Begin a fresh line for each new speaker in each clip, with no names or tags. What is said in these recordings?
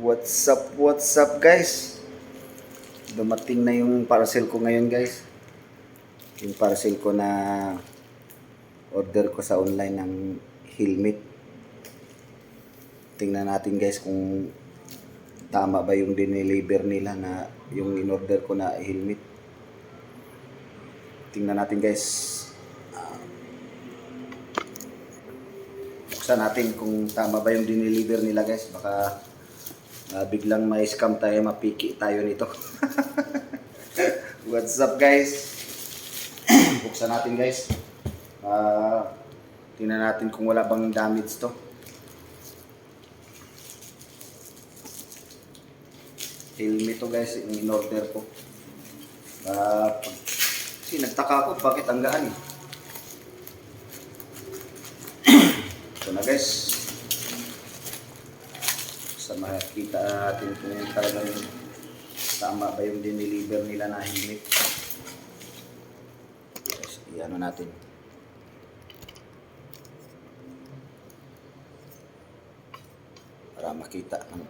What's up, what's up guys? Dumating na yung parcel ko ngayon guys. Yung parcel ko na order ko sa online ng helmet. Tingnan natin guys kung tama ba yung dineliver nila na yung in-order ko na helmet. Tingnan natin guys. Buksan natin kung tama ba yung dineliver nila guys. Baka Ah, biglang may scam tayo, mapiki tayo nito. What's up guys? Buksan natin guys. Ah, tingnan natin kung wala bang damage to. Helmet to guys, yung in-order ko. Pag- kasi nagtaka ako, bakit ang gaan eh. Ito na guys makikita natin kung talagang tama ba yung dineliver nila na helmet. Yes, iano natin. Para makita ng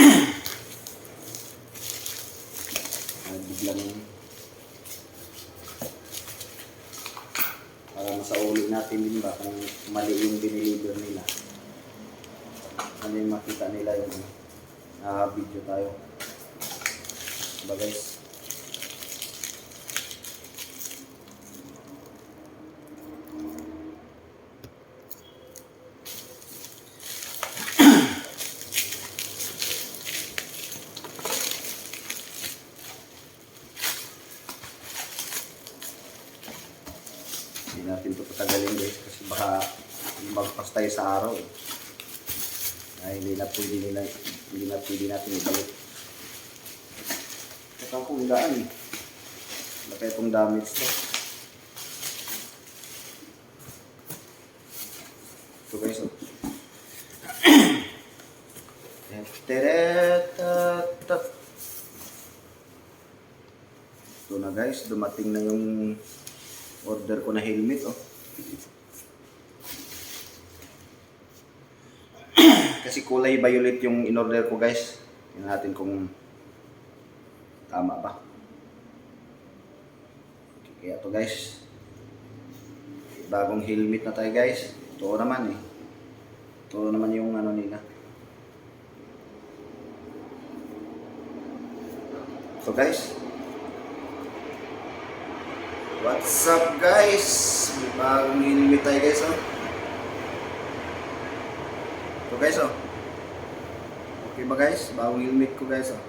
biglang para masauli natin din ba kung mali yung dineliver nila. Ano yung makita nila yung uh, video tayo. Diba guys? Hindi natin ito patagalin guys kasi baka magpas tayo sa araw eh. Ay, hindi na pwede nila, hindi na pwede natin ibalik. Saka kung daan eh. Itong damage to. Ito guys oh. Teret-tat-tat. Ito na guys, dumating na yung order ko na helmet oh. Kasi kulay violet yung in-order ko guys. Tingnan natin kung tama ba. Kaya to guys. Bagong helmet na tayo guys. Ito naman eh. Ito naman yung ano nila. So guys. What's up guys? May bagong helmet tayo guys oh. So guys oh. Okay ba guys? Bagong helmet ko guys oh.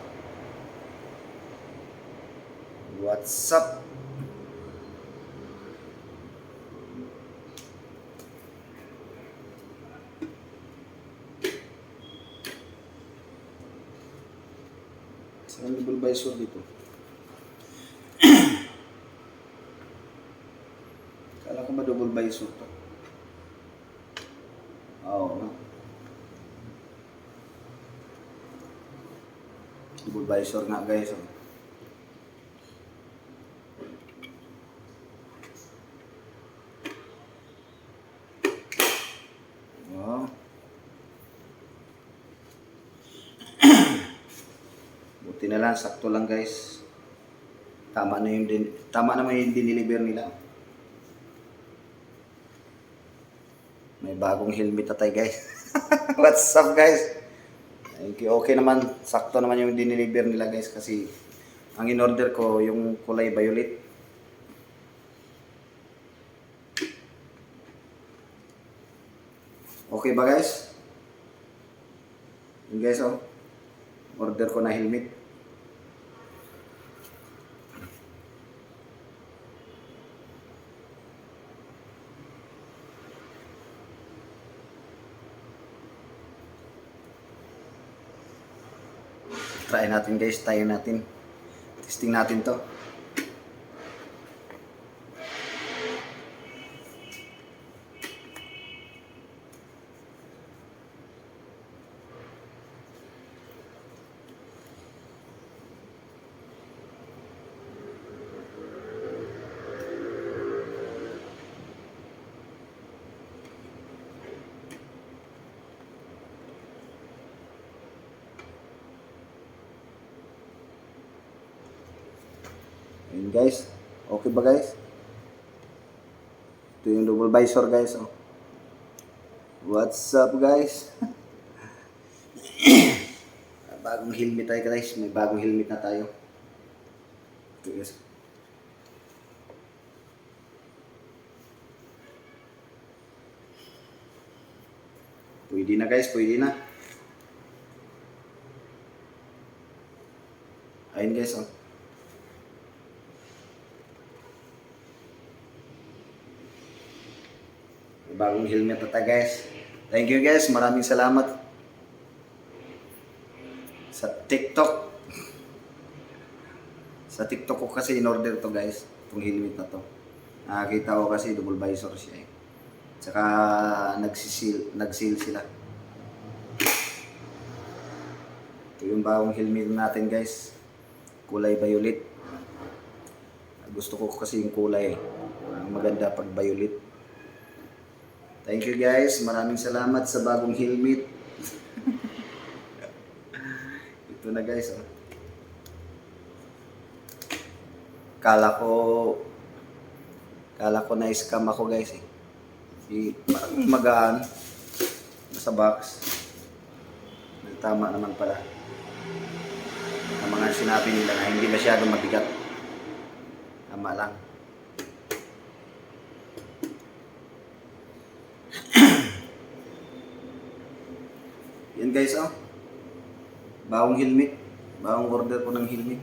What's up? Saan double visor dito? Kala ko ba double visor to? Double visor nga guys. Oh. Wow. Buti na lang, sakto lang guys. Tama na yung din, tama naman yung diniliver nila. May bagong helmet na tayo guys. What's up guys? You. Okay naman, sakto naman yung diniliver nila guys kasi ang in-order ko yung kulay violet. Okay ba guys? Yung guys oh. Order ko na helmet. Try natin guys, tayo natin. Testing natin to. Yun guys. Okay ba guys? Ito yung double visor guys. Oh. What's up guys? bagong helmet tayo guys. May bagong helmet na tayo. Ito guys. Pwede na guys, pwede na. Ayun guys, oh. Bagong helmet na tayo guys. Thank you guys, maraming salamat. Sa TikTok. Sa TikTok ko kasi in-order to guys, itong helmet na to. Nakakita ko kasi double visor siya eh. Tsaka nagsisil, nagsil sila. Ito yung bagong helmet natin guys. Kulay violet. Gusto ko kasi yung kulay eh. Ang maganda pag violet. Thank you guys. Maraming salamat sa bagong helmet. Ito na guys. Oh. Kala ko kala ko na scam ako guys eh. Si magaan sa box. Tama naman pala. Ang mga sinabi nila na hindi masyadong mabigat. Tama lang. Yan guys oh. Bawang helmet. Bawang order ko ng helmet.